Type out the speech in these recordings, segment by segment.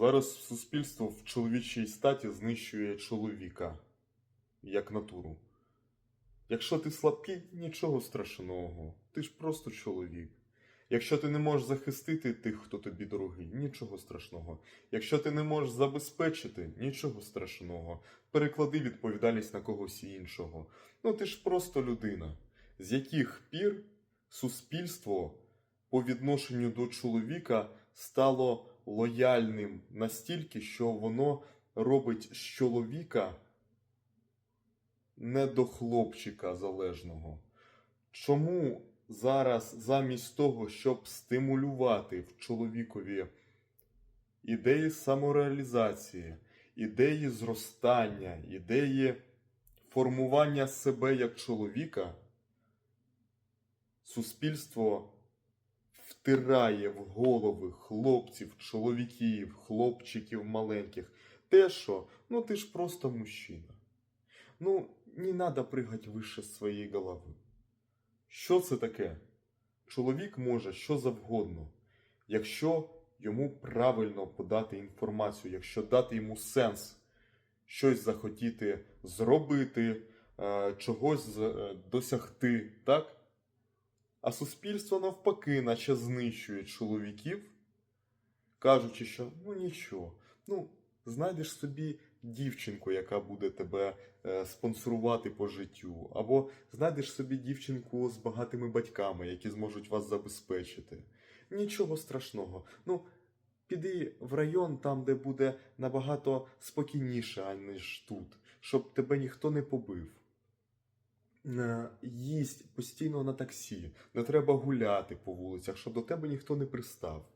Зараз суспільство в чоловічій статі знищує чоловіка як натуру. Якщо ти слабкий, нічого страшного, ти ж просто чоловік. Якщо ти не можеш захистити тих, хто тобі дорогий, нічого страшного. Якщо ти не можеш забезпечити, нічого страшного. Переклади відповідальність на когось іншого. Ну ти ж просто людина. З яких пір суспільство по відношенню до чоловіка стало лояльним настільки, що воно робить з чоловіка не до хлопчика залежного. Чому зараз, замість того, щоб стимулювати в чоловікові ідеї самореалізації, ідеї зростання, ідеї формування себе як чоловіка, суспільство втирає в голови хлопців, чоловіків, хлопчиків маленьких те, що ну ти ж просто мужчина. Ну, не надо пригати вище своєї голови. Що це таке? Чоловік може що завгодно, якщо йому правильно подати інформацію, якщо дати йому сенс, щось захотіти зробити, е, чогось е, досягти, так? А суспільство навпаки, наче знищує чоловіків, кажучи, що ну нічого, ну знайдеш собі дівчинку, яка буде тебе е, спонсорувати по життю, або знайдеш собі дівчинку з багатими батьками, які зможуть вас забезпечити. Нічого страшного. Ну, піди в район, там, де буде набагато спокійніше, аніж тут, щоб тебе ніхто не побив. Е, Їсть постійно на таксі, не треба гуляти по вулицях, щоб до тебе ніхто не пристав.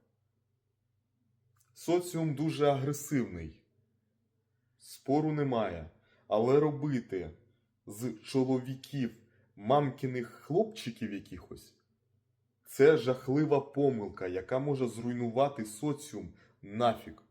Соціум дуже агресивний. Спору немає. Але робити з чоловіків мамкиних хлопчиків якихось це жахлива помилка, яка може зруйнувати соціум нафіг.